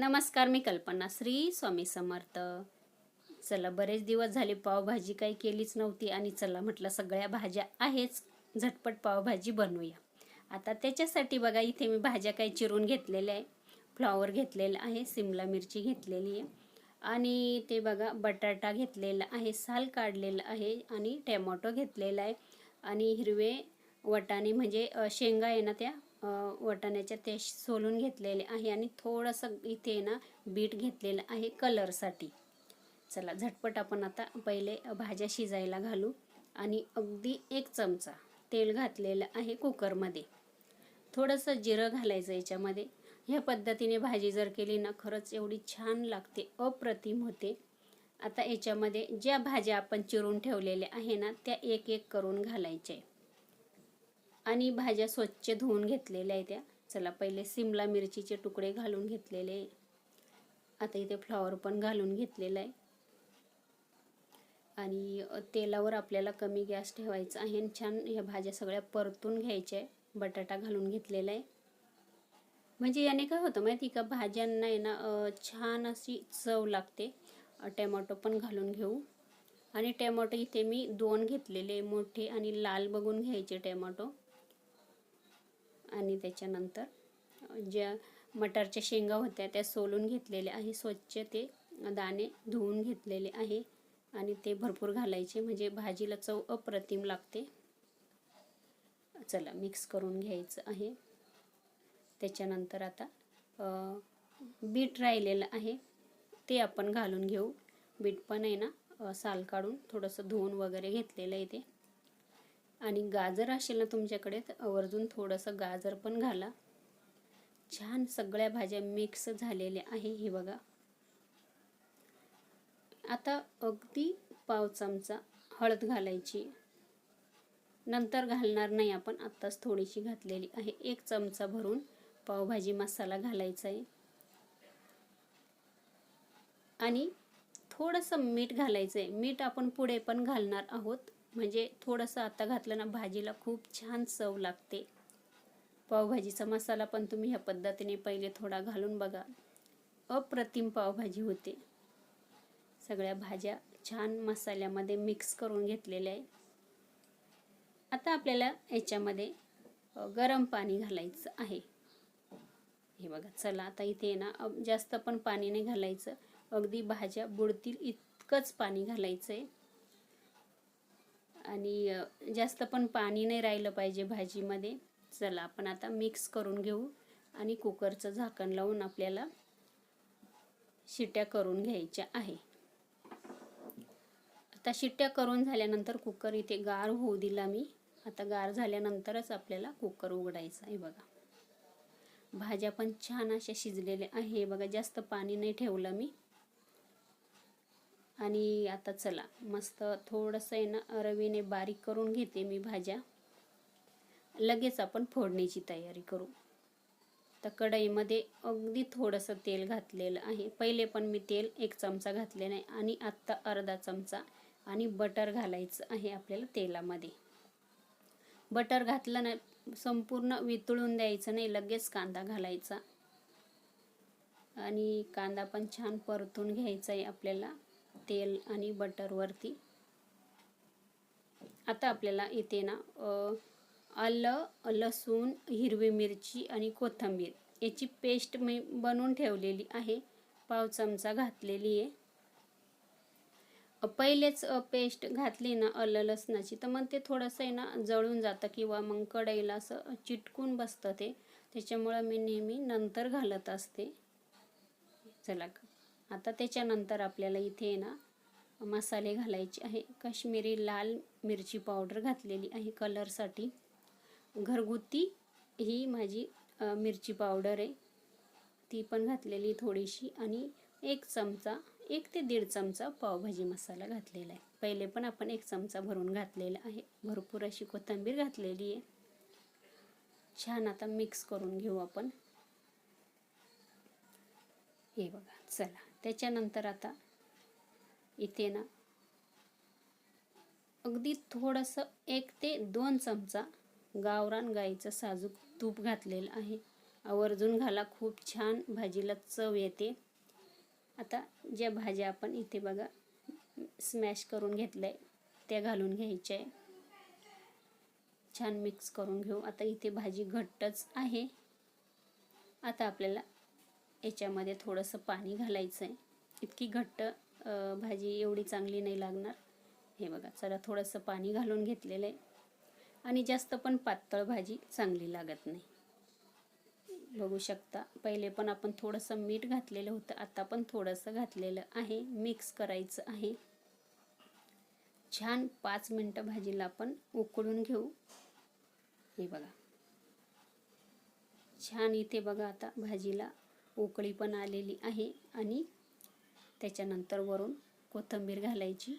नमस्कार मी कल्पना श्री स्वामी समर्थ. चला बरेच दिवस झाले पावभाजी काही केलीच नव्हती आणि चला म्हटलं सगळ्या भाज्या आहेच झटपट पावभाजी बनवूया. आता त्याच्यासाठी बघा इथे मी भाज्या काही चिरून घेतलेल्या आहे. फ्लॉवर घेतलेलं आहे सिमला मिरची घेतलेली आहे. आणि ते बघा बटाटा घेतलेला आहे साल काढलेलं आहे आणि टॅमॅटो घेतलेला आहे. आणि हिरवे वटाणे म्हणजे शेंगा आहे ना त्या वटाण्याच्या ते सोलून घेतलेले आहे आणि थोडंसं इथे ना बीट घेतलेलं आहे कलरसाठी. चला झटपट आपण आता पहिले भाज्या शिजायला घालू आणि अगदी एक चमचा तेल घातलेलं आहे कुकरमध्ये. थोडंसं जिरं घालायचं याच्यामध्ये. ह्या पद्धतीने भाजी जर केली ना खरंच एवढी छान लागते अप्रतिम होते. आता याच्यामध्ये ज्या भाज्या आपण चिरून ठेवलेल्या आहे ना त्या एक एक करून घालायच्या आहे आणि भाज्या स्वच्छ धुवून घेतलेल्या आहेत त्या. चला पहिले सिमला मिरचीचे तुकडे घालून घेतलेले. आता इथे फ्लॉवर पण घालून घेतलेला आहे. आणि तेलावर आपल्याला कमी गॅस ठेवायचा आहे आणि छान ह्या भाज्या सगळ्या परतून घ्यायच्या आहे. बटाटा घालून घेतलेला आहे. म्हणजे याने काय होतं माहिती का? भाज्यांना आहे ना छान अशी चव लागते. टॅमॅटो पण घालून घेऊ. आणि टॅमॅटो इथे मी दोन घेतलेले मोठे आणि लाल बघून घ्यायचे टॅमॅटो. आणि त्याच्यानंतर ज्या मटारच्या शेंगा होत्या त्या सोलून घेतलेल्या आहे. स्वच्छ ते दाणे धुवून घेतलेले आहे आणि ते भरपूर घालायचे. म्हणजे भाजीला चव अप्रतिम लागते. चला मिक्स करून घ्यायचं आहे. त्याच्यानंतर आता बीट राहिलेलं आहे. ते आपण घालून घेऊ. बीट पण आहे ना साल काढून थोडंसं धुवून वगैरे घेतलेलं आहे ते. आणि गाजर असेल ना तुमच्याकडे तर आवर्जून थोडंसं गाजर पण घाला. छान सगळ्या भाज्या मिक्स झालेल्या आहे हे बघा. आता अगदी पाव चमचा हळद घालायची. नंतर घालणार नाही आपण आत्ताच थोडीशी घातलेली आहे. एक चमचा भरून पावभाजी मसाला घालायचा आहे. आणि थोडंसं मीठ घालायचं आहे मीठ आपण पुढे पण घालणार आहोत. म्हणजे थोडंसं आता घातलं ना भाजीला खूप छान चव लागते. पावभाजीचा मसाला पण तुम्ही ह्या पद्धतीने पहिले थोडा घालून बघा. अप्रतिम पावभाजी होते. सगळ्या भाज्या छान मसाल्यामध्ये मिक्स करून घेतलेल्या आहे आता आपल्याला याच्यामध्ये गरम पाणी घालायचं आहे. हे बघा चला आता इथे ना जास्त पण पाणी नाही घालायचं. अगदी भाज्या बुडतील इतकंच पाणी घालायचं आहे आणि जास्त पण पाणी नाही राहिलं पाहिजे भाजीमध्ये. चला आपण आता मिक्स करून घेऊ आणि कुकरचं झाकण लावून आपल्याला शिट्ट्या करून घ्यायच्या आहे. आता शिट्ट्या करून झाल्यानंतर कुकर इथे गार होऊ दिला मी. आता गार झाल्यानंतरच आपल्याला कुकर उघडायचा आहे बघा. भाज्या पण छान अशा शिजलेल्या आहे. बघा जास्त पाणी नाही ठेवलं मी. आणि आता चला मस्त थोडंसं आहे ना रवीने बारीक करून घेते मी भाज्या. लगेच आपण फोडणीची तयारी करू. तर कढईमध्ये अगदी थोडंसं तेल घातलेलं आहे. पहिले पण मी तेल एक चमचा घातले नाही आणि आत्ता अर्धा चमचा आणि बटर घालायचं आहे आपल्याला तेलामध्ये. बटर घातलं नाही संपूर्ण वितळून द्यायचं नाही लगेच कांदा घालायचा. आणि कांदा पण छान परतून घ्यायचा आहे आपल्याला. तेल आणि बटरवरती आता आपल्याला इथे ना आलं लसूण हिरवी मिरची आणि कोथिंबीर. याची पेस्ट मी बनवून ठेवलेली आहे. पाव चमचा घातलेली आहे. पहिलेच पेस्ट घातली ना आलं लसणाची तर मग ते थोडंसं आहे ना जळून जातं किंवा मग कढईला असं चिटकून बसतं ते. त्याच्यामुळं मी नेहमी नंतर घालत असते. चला आता त्याच्यानंतर आपल्याला इथे ना मसाले घालायचे आहे. काश्मीरी लाल मिरची पावडर घातलेली आहे कलरसाठी. घरगुती ही माझी मिरची पावडर आहे. ती पण घातलेली थोडीशी आणि एक चमचा एक ते दीड चमचा पावभाजी मसाला घातलेला आहे. पहिले पण आपण एक चमचा भरून घातलेला आहे. भरपूर अशी कोथिंबीर घातलेली आहे. छान आता मिक्स करून घेऊ आपण. हे बघा चला. त्याच्यानंतर आता इथे ना अगदी थोडंसं एक ते दोन चमचा गावरान गाईचं साजूक तूप घातलेलं आहे. आवर्जून घाला खूप छान भाजीला चव येते. आता ज्या भाज्या आपण इथे बघा स्मॅश करून घेतल्या आहे त्या घालून घ्यायच्या आहे छान मिक्स करून घेऊ. आता इथे भाजी घट्टच आहे. आता आपल्याला याच्यामध्ये थोडंसं पाणी घालायचं आहे इतकी घट्ट भाजी एवढी चांगली नाही लागणार. हे बघा चला थोडंसं पाणी घालून घेतलेलं आहे. आणि जास्त पण पातळ भाजी चांगली लागत नाही. बघू शकता पहिले पण आपण थोडंसं मीठ घातलेलं होतं आता पण थोडंसं घातलेलं आहे. मिक्स करायचं आहे. छान पाच मिनटं भाजीला आपण उकळून घेऊ. हे बघा. छान इथे बघा आता भाजीला उकळी पण आलेली आहे आणि त्याच्यानंतर वरून कोथिंबीर घालायची.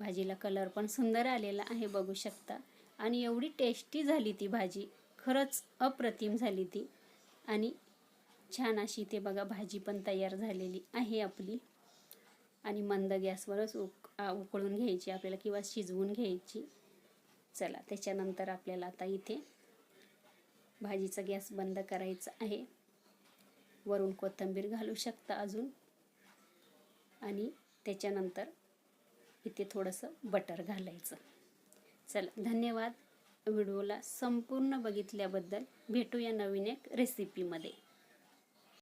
भाजीला कलर पण सुंदर आलेला आहे बघू शकता. आणि एवढी टेस्टी झाली ती भाजी. खरंच अप्रतिम झाली ती. आणि छान अशी ते बघा भाजी पण तयार झालेली आहे आपली. आणि मंद गॅसवरच उक उकळून घ्यायची आपल्याला किंवा शिजवून घ्यायची. चला त्याच्यानंतर आपल्याला आता इथे भाजीचा गॅस बंद करायचा आहे. वरून कोथिंबीर घालू शकता अजून. आणि त्याच्यानंतर इथे थोडंसं बटर घालायचं. चला धन्यवाद. व्हिडिओला संपूर्ण बघितल्याबद्दल भेटूया नवीन एक रेसिपीमध्ये